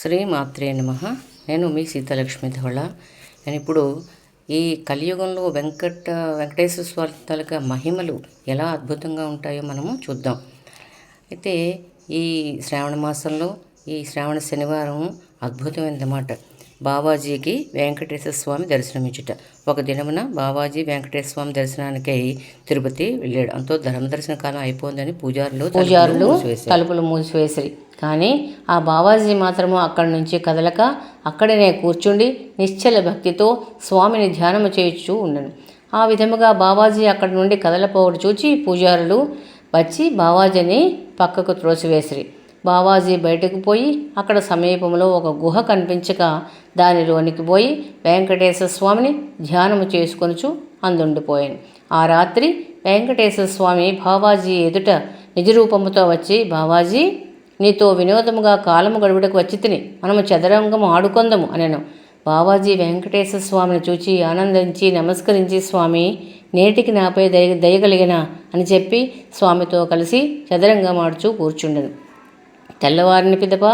శ్రీ మాత్రే నమ. నేను మీ సీతాలక్ష్మి ధవళ. నేను ఇప్పుడు ఈ కలియుగంలో వెంకట వెంకటేశ్వర స్వామి తాలూకా మహిమలు ఎలా అద్భుతంగా ఉంటాయో మనము చూద్దాం. అయితే ఈ శ్రావణ మాసంలో ఈ శ్రావణ శనివారం అద్భుతమైనదన్నమాట బావాజీకి వెంకటేశ్వర స్వామి దర్శనమిచ్చుట ఒక దినమున బావాజీ వెంకటేశ్వర స్వామి దర్శనానికై తిరుపతి వెళ్ళాడు. అంతో ధర్మ దర్శన కాలం అయిపోయిందని పూజారులు పూజారులు. తలుపులు మూసివేసిరి కానీ ఆ బావాజీ మాత్రము అక్కడి నుంచి కదలక అక్కడనే కూర్చుండి నిశ్చల భక్తితో స్వామిని ధ్యానము చేయుచూ ఉండను. ఆ విధముగా బావాజీ అక్కడి నుండి కదలపోవడు చూచి పూజారులు వచ్చి బావాజీని పక్కకు త్రోసివేసిరి. బావాజీ బయటకు పోయి అక్కడ సమీపంలో ఒక గుహ కనిపించక దానిలోనికి పోయి వెంకటేశ్వర స్వామిని ధ్యానము చేసుకొనుచు అందుండిపోయాను. ఆ రాత్రి వెంకటేశ్వర స్వామి బావాజీ ఎదుట నిజరూపముతో వచ్చి బావాజీ నీతో వినోదముగా కాలము గడువుటకు వచ్చి తిని మనము చదరంగము ఆడుకొందము అనను. బావాజీ వెంకటేశ్వర స్వామిని చూచి ఆనందించి నమస్కరించి స్వామి నేటికి నాపై దయ దయగలిగిన అని చెప్పి స్వామితో కలిసి చదరంగం ఆడుచూ కూర్చుండను. తెల్లవారిని పిదప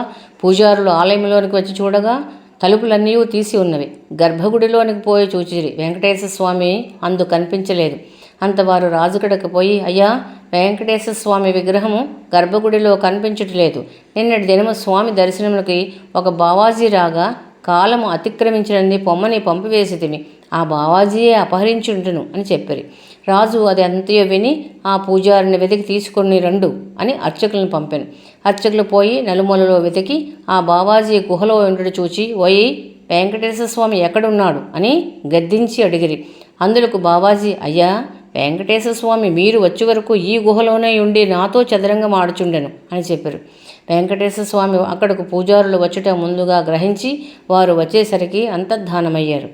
పూజారులు ఆలయంలోనికి వచ్చి చూడగా తలుపులన్నీ తీసి ఉన్నవి. గర్భగుడిలోనికి పోయి చూచిరి. వెంకటేశ్వర స్వామి అందు కనిపించలేదు. అంతవారు రాజుకడకు రాజుగడకు పోయి అయ్యా వెంకటేశ్వర స్వామి విగ్రహము గర్భగుడిలో కనిపించట్లేదు నిన్నటి దినము స్వామి దర్శనములకి ఒక బావాజీ రాగా కాలము అతిక్రమించినన్ని పొమ్మని పంపివేసితిమి ఆ బావాజీయే అపహరించుంటును అని చెప్పారు. రాజు అది అంతయో విని ఆ పూజారిని వెతికి తీసుకొని రండు అని అర్చకులను పంపాను. అర్చకులు పోయి నలుమూలలో వెతికి ఆ బావాజీ గుహలో ఉండడు చూచి ఓయి వెంకటేశ్వర స్వామి ఎక్కడున్నాడు? అని గద్దించి అడిగిరి. అందులకు బావాజీ అయ్యా వెంకటేశ్వర స్వామి మీరు వచ్చే వరకు ఈ గుహలోనే ఉండి నాతో చదరంగం ఆడుచుండెను అని చెప్పారు. వెంకటేశ్వర స్వామి అక్కడకు పూజారులు వచ్చుట ముందుగా గ్రహించి వారు వచ్చేసరికి అంతర్ధానమయ్యారు.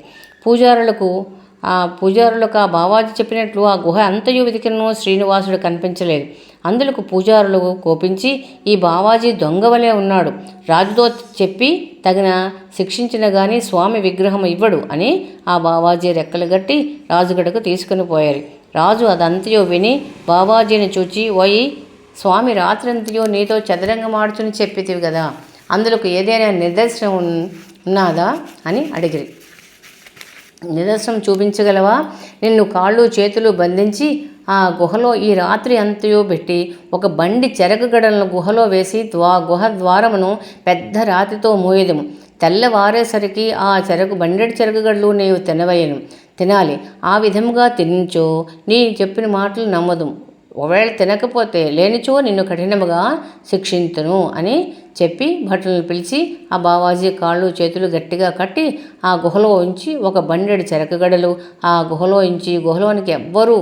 పూజారులకు ఆ పూజారులకు ఆ బావాజీ చెప్పినట్లు ఆ గుహ అంతయు వెతికినను శ్రీనివాసుడు కనిపించలేదు. అందులకు పూజారులు కోపించి ఈ బావాజీ దొంగవలే ఉన్నాడు. రాజుతో చెప్పి తగిన శిక్షించిన గాని స్వామి విగ్రహం ఇవ్వడు అని ఆ బావాజీ రెక్కలు గట్టి రాజుగడకు తీసుకుని పోయారు. రాజు అదంతయో విని బావాజీని చూచి ఓయి స్వామి రాత్రంతయో నీతో చదరంగమాడుచుని చెప్పితివి కదా అందులకు ఏదైనా నిదర్శనం ఉన్నాదా? అని అడిగిరి. నిదర్శనం చూపించగలవా? నిన్ను కాళ్ళు చేతులు బంధించి ఆ గుహలో ఈ రాత్రి అంతయో పెట్టి ఒక బండి చెరకగడలను గుహలో వేసి ద్వా గుహ ద్వారమును పెద్ద రాతితో మోయదము. తెల్లవారేసరికి ఆ చెరకు బండెడు చెరకగడలు నీవు తినవయను తినాలి. ఆ విధముగా తినించో. నీ చెప్పిన మాటలు నమ్మదు ఒకవేళ తినకపోతే లేనిచో నిన్ను కఠినముగా శిక్షించును అని చెప్పి భటులను పిలిచి ఆ బావాజీ కాళ్ళు చేతులు గట్టిగా కట్టి ఆ గుహలో ఉంచి ఒక బండెడు చెరకగడలు ఆ గుహలో ఉంచి గుహలోనికి ఎవ్వరూ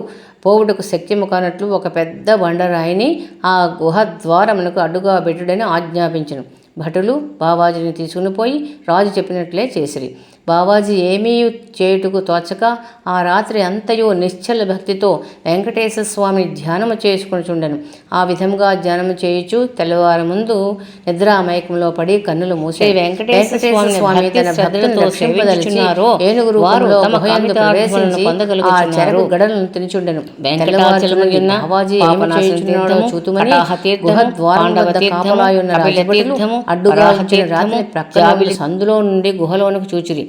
పోవుటకు శక్యము కానట్లు ఒక పెద్ద బండరాయిని ఆ గుహ ద్వారమునకు అడ్డుగా పెట్టుడని ఆజ్ఞాపించను. భటులు బావాజీని తీసుకుని పోయి రాజు చెప్పినట్లే చేసిరి. బావాజీ ఏమీ చేయుటకు తోచక ఆ రాత్రి అంతయు నిశ్చల భక్తితో వెంకటేశ్వర స్వామిని ధ్యానము చేసుకునిచుండెను. ఆ విధంగా ధ్యానము చేయుచు తెల్లవారు ముందు నిద్రామయకంలో పడి కన్నులు మూసే వెంకటేశ్వర స్వామి తన భక్తులతో సేవించుచున్నారో ఏనుగు రూపంలో గుహయందు ప్రవేశించి ఆ చెరకు గడలను తినిచుండెను. వెంకటాచలమున్న బావాజీ ఏమి చేయుచున్నాడో చూతుమని గుహ ద్వారం వద్ద కాపలాయున్న రాజభటులు అడ్డుగా రాత్రి సందులో నుండి గుహలోనికి చూచిరి.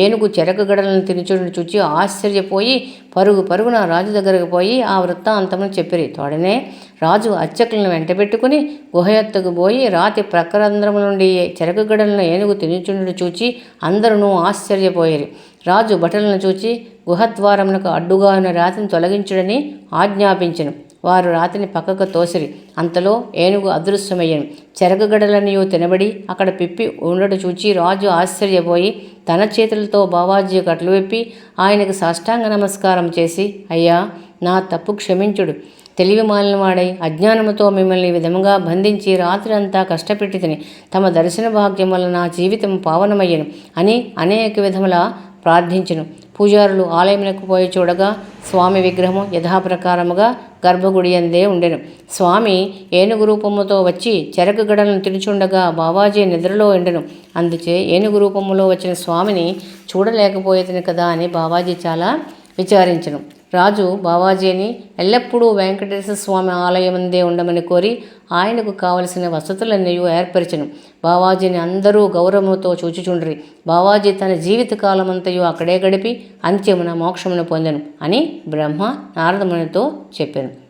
ఏనుగు చెరకు గడలను తినుచుని చూచి ఆశ్చర్యపోయి పరుగు పరుగున రాజు దగ్గరకు పోయి ఆ వృత్తాంతమును చెప్పిరి. తోడనే రాజు అర్చకులను వెంటబెట్టుకుని గుహ ఎత్తుకు పోయి రాతి ప్రక్కరంధ్రము నుండి చెరకు గడలను ఏనుగు తినుచుండు చూచి అందరూ ఆశ్చర్యపోయిరి. రాజు భటులను చూచి గుహద్వారమునకు అడ్డుగా ఉన్న రాతిని తొలగించుడని ఆజ్ఞాపించెను. వారు రాతిని పక్కకు తోసిరి. అంతలో ఏనుగు అదృశ్యమయ్యను. చెరగగడలనియు తినబడి అక్కడ పిప్పి ఉండడు చూచి రాజు ఆశ్చర్యపోయి తన చేతులతో బావాజీ కట్లు విప్పి ఆయనకు సాష్టాంగ నమస్కారం చేసి అయ్యా నా తప్పు క్షమించుడు. తెలివి మాలినవాడై అజ్ఞానముతో మిమ్మల్ని విధముగా బంధించి రాత్రి అంతా కష్టపెట్టి తిని తమ దర్శన భాగ్యం వల్ల నా జీవితం పావనమయ్యను అని అనేక విధముల ప్రార్థించను. పూజారులు ఆలయమునకు పోయి చూడగా స్వామి విగ్రహము యథాప్రకారముగా గర్భగుడి అందే ఉండెను. స్వామి ఏనుగు రూపముతో వచ్చి చెరకు గడలను తినుచుండగా బావాజీ నిద్రలో ఉండెను అందుచే ఏనుగు రూపములో వచ్చిన స్వామిని చూడలేకపోయేదని కదా అని బావాజీ చాలా విచారించను. రాజు బావాజీని ఎల్లప్పుడూ వెంకటేశ్వర స్వామి ఆలయముందే ఉండమని కోరి ఆయనకు కావలసిన వసతులన్నీ ఏర్పరిచను. బావాజీని అందరూ గౌరవముతో చూచుచుండ్రి. బావాజీ తన జీవితకాలమంతయు అక్కడే గడిపి అంత్యమున మోక్షమును పొందను అని బ్రహ్మ నారదమునితో చెప్పాను.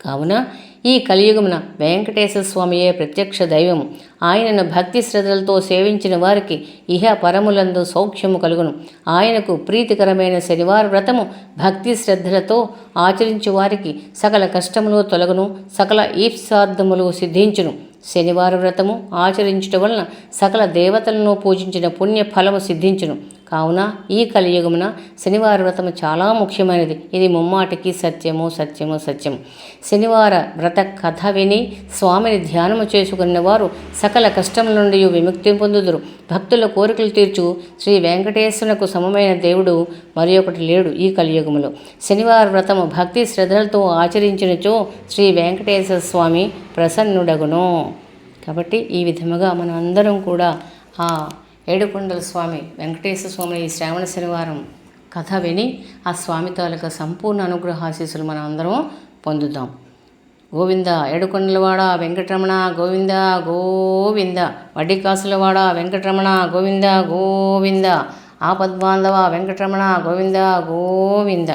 కావున ఈ కలియుగమున వెంకటేశ్వర స్వామియే ప్రత్యక్ష దైవము. ఆయనను భక్తి శ్రద్ధలతో సేవించిన వారికి ఇహ పరములందు సౌఖ్యము కలుగును. ఆయనకు ప్రీతికరమైన శనివార వ్రతము భక్తి శ్రద్ధలతో ఆచరించు వారికి సకల కష్టములు తొలగును సకల ఈప్సార్థములు సిద్ధించును. శనివార వ్రతము ఆచరించుట వలన సకల దేవతలను పూజించిన పుణ్య ఫలము సిద్ధించును. కావున ఈ కలియుగమున శనివార వ్రతము చాలా ముఖ్యమైనది. ఇది ముమ్మాటికి సత్యము సత్యము సత్యం శనివార వ్రత కథ విని స్వామిని ధ్యానము చేసుకున్న వారు సకల కష్టముల నుండి విముక్తి పొందుదురు. భక్తుల కోరికలు తీర్చు శ్రీ వెంకటేశ్వరునకు సమమైన దేవుడు మరి ఒకటి లేడు ఈ కలియుగములో శనివారం వ్రతము భక్తి శ్రద్ధలతో ఆచరించినచో శ్రీ వెంకటేశ్వర స్వామి ప్రసన్నుడగును. కాబట్టి ఈ విధముగా మనం అందరం కూడా ఆ ఏడుకొండల స్వామి వెంకటేశ్వర స్వామి ఈ శ్రావణ శనివారం కథ విని ఆ స్వామి తాలూకా సంపూర్ణ అనుగ్రహాశీస్సులు మనం అందరం పొందుదాం. గోవింద ఏడుకొండలవాడ వెంకటరమణ గోవింద గోవింద వడ్డీకాసులవాడ వెంకటరమణ గోవింద గోవింద ఆపద్బాంధవ వెంకటరమణ గోవింద గోవింద.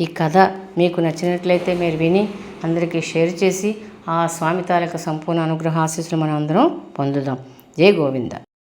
ఈ కథ మీకు నచ్చినట్లయితే మీరు విని అందరికీ షేర్ చేసి ఆ స్వామి తాలూకా సంపూర్ణ అనుగ్రహ ఆశీస్సులు మనం అందరం పొందుదాం. జై గోవింద.